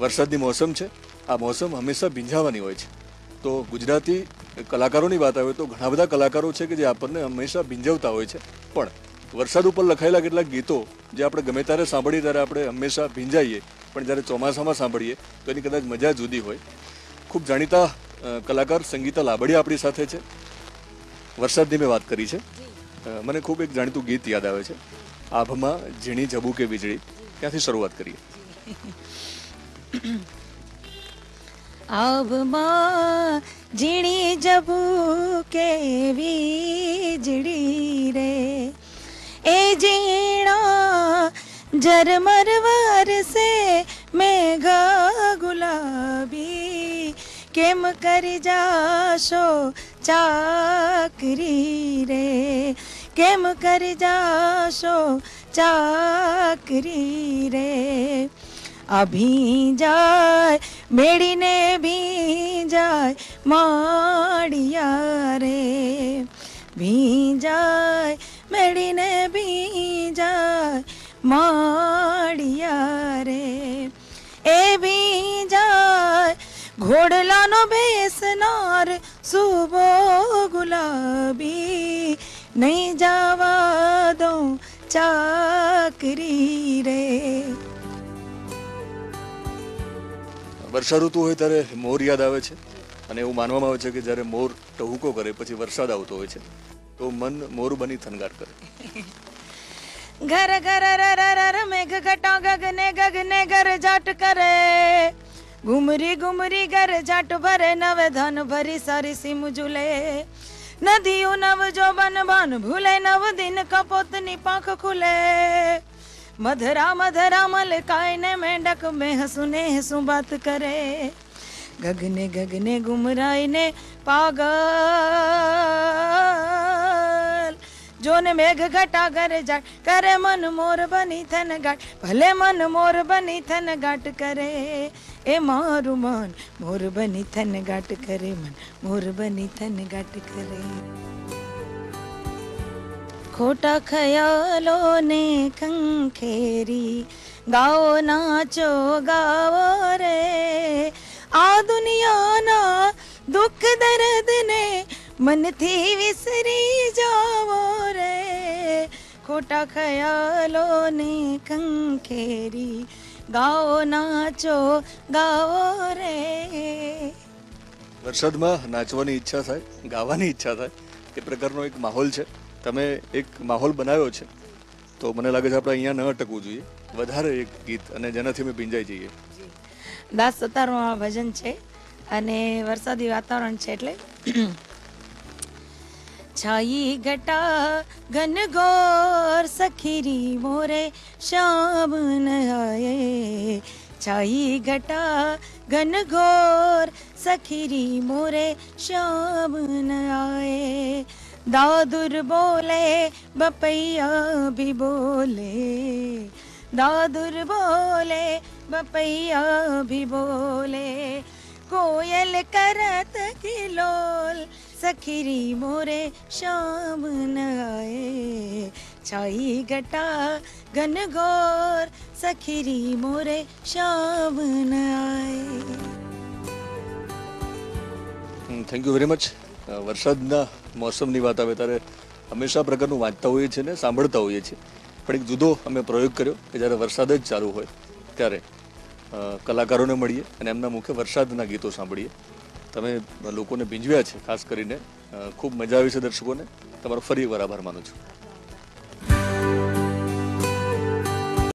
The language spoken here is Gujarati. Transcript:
વરસાદની મોસમ છે. આ મોસમ હંમેશા ભીંજાવાની હોય છે. તો ગુજરાતી કલાકારોની વાત આવે તો ઘણા બધા કલાકારો છે કે જે આપણને હંમેશા ભીંજવતા હોય છે. પણ વરસાદ ઉપર લખાયેલા કેટલાક ગીતો જે આપણે ગમે ત્યારે સાંભળીએ ત્યારે આપણે હંમેશા ભીંજાઈએ. પણ જ્યારે ચોમાસામાં સાંભળીએ તો એની કદાચ મજા જુદી હોય. ખૂબ જાણીતા કલાકાર સંગીતા લાબડિયા આપણી સાથે છે. વરસાદની મેં વાત કરી છે. મને ખૂબ એક જાણીતું ગીત યાદ આવે છે. આભમાં ઝીણી જબુ કે વીજળી. ત્યાંથી શરૂઆત કરીએ. આભમાં ઝીણી જબુ કે વીજળી રે? એ ઝીણા ઝરમર વરસે મેઘા ગુલાબી. કેમ કરી જાશો ચાકરી રે? કેમ કરી જાશો ચાકરી રે? अभी जाए मेड़ी ने भी जाए, माड़िया रे। भी जाए मेड़ी ने भी जाए, माड़िया रे। ए भी जाए, घोड़ला नो बेसनार सुबो गुलाबी। नहीं जावा दो चाकरी रे। ઋતુ હોય ત્યારે મોર યાદ આવે છે અને એવું માનવામાં આવે છે કે જ્યારે મોર ટહુકો કરે, પછી વરસાદ આવતો હોય છે, તો મન મોર બની થનગાર કરે. ઘર ઘર રર રર મેઘ ઘટો ગગને ગગને ઘર જાટ કરે. ઘુમરી ઘુમરી ઘર જાટ ભરે, નવે ધન ભરી સારી સીમ ઝુલે. નદીઓ નવ જો બન ભૂલે, નવ દિન કપોતની પાંખ ખુલે. મધરા મધરા મલકાય ને મેંડક મેં હસું ને હસું બાત કરે ગગને ગગને ગુમરાય ને પાગલ જોને મેઘ ઘટા કરે જાટ કરે મન મોર બની થન ગાટ ભલે મન મોર બની થન ગાટ કરે એ મારું મન મોર બની થન ગાટ કરે મન મોર બની થન ગાટ કરે ખોટા ખયાલોને ખંખેરી. ગાઓ, નાચો ગાવો રે. આ દુનિયાના દુઃખ દર્દ ને મનથી વિસરી જાવો રે. ખોટા ખયાલો ને ખંખેરી. ગાઓ, નાચો ગાવો રે. વરસાદમાં નાચવાની ઈચ્છા થાય, ગાવાની ઈચ્છા થાય એ પ્રકારનો એક માહોલ છે. તમે એક માહોલ બનાવ્યો છે, તો મને લાગે છે આપણે અહીંયા ન અટકવું જોઈએ. વધારે એક ગીત અને જેનાથી અમે ભીંજાઈ જઈએ. દાસ સતારનું આ ભજન છે અને વરસાદી વાતાવરણ છે એટલે છાઈ ઘટા ઘનઘોર સખીરી મોરે શામ નહાયે. છાઈ ઘટા ઘનઘોર સખીરી મોરે શામ નહાયે. दादुर बोले बपैया भी बोले दादुर बोले बपैया भी बोले कोयल करत किलोल सखीरी मोरे शाम न आए छाई घटा घनघोर सखीरी मोरे शाम न आए थैंक यू वेरी मच વરસાદના મોસમની વાત આવે ત્યારે હંમેશા પ્રકારનું વાંચતા હોઈએ છીએ ને સાંભળતા હોઈએ છીએ. પણ એક જુદો અમે પ્રયોગ કર્યો કે જ્યારે વરસાદ જ ચાલુ હોય ત્યારે કલાકારોને મળીએ અને એમના મુખે વરસાદના ગીતો સાંભળીએ. તમે લોકોને ભીંજવ્યા છે, ખાસ કરીને ખૂબ મજા આવી છે દર્શકોને. તમારો ફરી એકવાર આભાર માનું છું.